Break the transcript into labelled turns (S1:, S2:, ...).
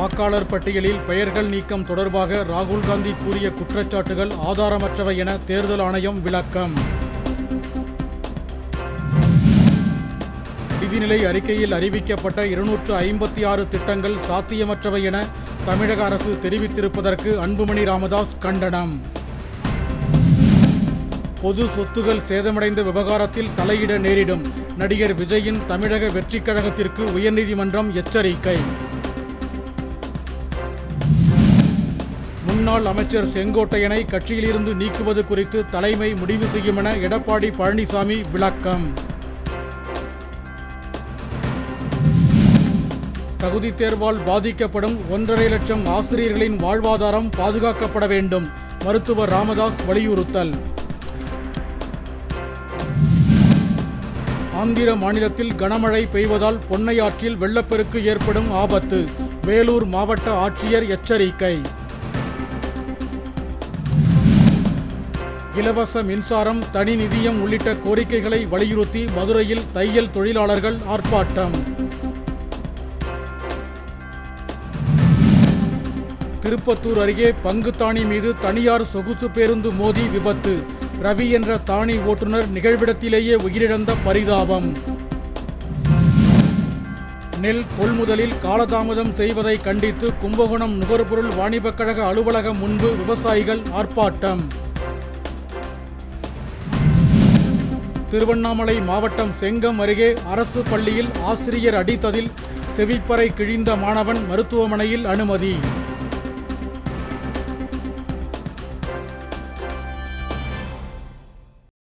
S1: வாக்காளர் பட்டியலில் பெயர்கள் நீக்கம் தொடர்பாக ராகுல் காந்தி கூறிய குற்றச்சாட்டுகள் ஆதாரமற்றவை என தேர்தல் ஆணையம் விளக்கம். நிதிநிலை அறிக்கையில் அறிவிக்கப்பட்ட இருநூற்று ஐம்பத்தி ஆறு திட்டங்கள் சாத்தியமற்றவை என தமிழக அரசு தெரிவித்திருப்பதற்கு அன்புமணி ராமதாஸ் கண்டனம். பொது சொத்துகள் சேதமடைந்த விவகாரத்தில் தலையிட நேரிடும். நடிகர் விஜயின் தமிழக வெற்றிக் கழகத்திற்கு உயர்நீதிமன்றம் எச்சரிக்கை. முன்னாள் அமைச்சர் செங்கோட்டையனை கட்சியிலிருந்து நீக்குவது குறித்து தலைமை முடிவு செய்யும் என எடப்பாடி பழனிசாமி விளக்கம். தகுதித் தேர்வால் பாதிக்கப்படும் ஒன்றரை லட்சம் ஆசிரியர்களின் வாழ்வாதாரம் பாதுகாக்கப்பட வேண்டும் மருத்துவர் ராமதாஸ் வலியுறுத்தல். ஆந்திர மாநிலத்தில் கனமழை பெய்வதால் பொன்னையாற்றில் வெள்ளப்பெருக்கு ஏற்படும் ஆபத்து வேலூர் மாவட்ட ஆட்சியர் எச்சரிக்கை. இலவச மின்சாரம் தனி நிதியம் உள்ளிட்ட கோரிக்கைகளை வலியுறுத்தி மதுரையில் தையல் தொழிலாளர்கள் ஆர்ப்பாட்டம். திருப்பத்தூர் அருகே பங்கு தாணி மீது தனியார் சொகுசு பேருந்து மோதி விபத்து. ரவி என்ற தாணி ஓட்டுநர் நிகழ்விடத்திலேயே உயிரிழந்த பரிதாபம். நெல் கொள்முதலில் காலதாமதம் செய்வதை கண்டித்து கும்பகோணம் நுகர்பொருள் வாணிபக் கழக அலுவலகம் முன்பு விவசாயிகள் ஆர்ப்பாட்டம். திருவண்ணாமலை மாவட்டம் செங்கம் அருகே அரசு பள்ளியில் ஆசிரியர் அடித்ததில் செவிப்பறை கிழிந்த மாணவன் மருத்துவமனையில் அனுமதி.